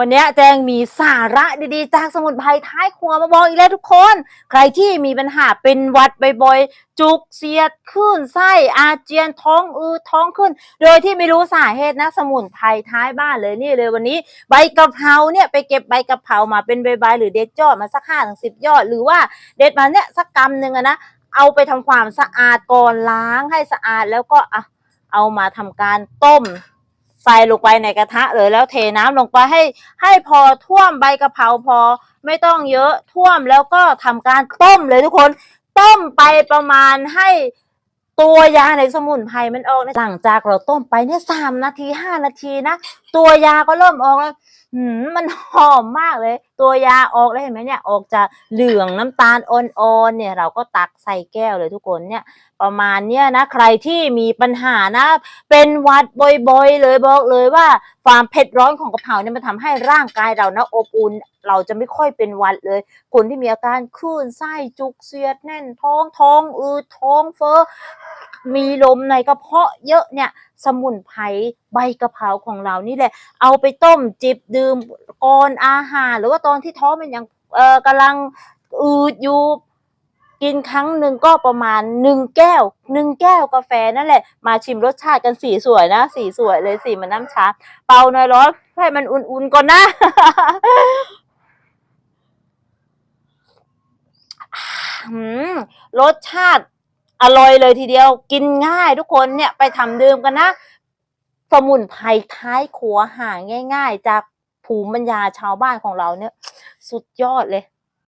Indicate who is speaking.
Speaker 1: วันนี้แจงมีสาระดีๆ จากสมุนไพรท้ายครัวมาบอกอีกแล้วทุกคน ใครที่มีปัญหาเป็นหวัดบ่อยๆ จุกเสียดขึ้นไส้อาเจียนท้องอืดท้องขึ้น โดยที่ไม่รู้สาเหตุนะสมุนไพรท้ายบ้านเลยนี่เลยวันนี้ ใบกะเพราเนี่ยไปเก็บใบกะเพรามาเป็นใบๆหรือเด็ดยอดมาสักห้าถึงสิบยอด หรือว่าเด็ดมาเนี่ยสักกำหนึ่งอะนะเอาไปทำความสะอาดก่อนล้างให้สะอาดแล้วก็อะเอามาทำการต้ม ใส่ลงไปในกระทะเลยแล้วเทน้ำลงไปให้ ให้พอท่วมใบกะเพราพอไม่ต้องเยอะท่วมแล้วก็ทำการต้มเลยทุกคน ต้มไปประมาณให้ตัวยาในสมุนไพรมันออกนะหลังจากเราต้มไปเนี่ยสามนาทีห้านาทีนะ ตัวยาก็เริ่มออกแล้ว มมันหอมมากเลย ตัวยาออกแล้วเห็นไหมเนี่ยออกจากเหลืองน้ำตาลอ่อนๆเนี่ย เราก็ตักใส่แก้วเลยทุกคนเนี่ย ประมาณเนี้ยนะ ใครที่มีปัญหานะ เป็นวัดบ่อยๆเลยบอกเลยว่าความเผ็ดร้อนของกระเพราเนี่ยมันทำให้ร่างกายเรานะอบอุ่นเราจะไม่ค่อยเป็นวัดเลย คนที่มีอาการคลื่นไส้จุกเสียดแน่นท้องท้องอืดท้องเฟ้อ มีลมในกระเพาะเยอะเนี่ยสมุนไพรใบกระเพราของเรานี่แหละ เอาไปต้มจิบดื่มก่อนอาหาร หรือว่าตอนที่ท้องมันยังเออกำลังอืดอยู่กินครั้งหนึ่งก็ประมาณหนึ่งแก้วหนึ่งแก้วกาแฟนั่นแหละ มาชิมรสชาติกันสีสวยนะ สีสวยเลยสีมันน้ำชา เป่าหน่อยร้อนให้มันอุ่นๆก่อนนะ รสชาติ อร่อยเลยทีเดียวกินง่ายทุกคนเนี่ยไปทำดื่มกันนะ สมุนไพรท้ายขัวหาง่าย ๆ จากภูมิปัญญาชาวบ้านของเราเนี่ย สุดยอดเลย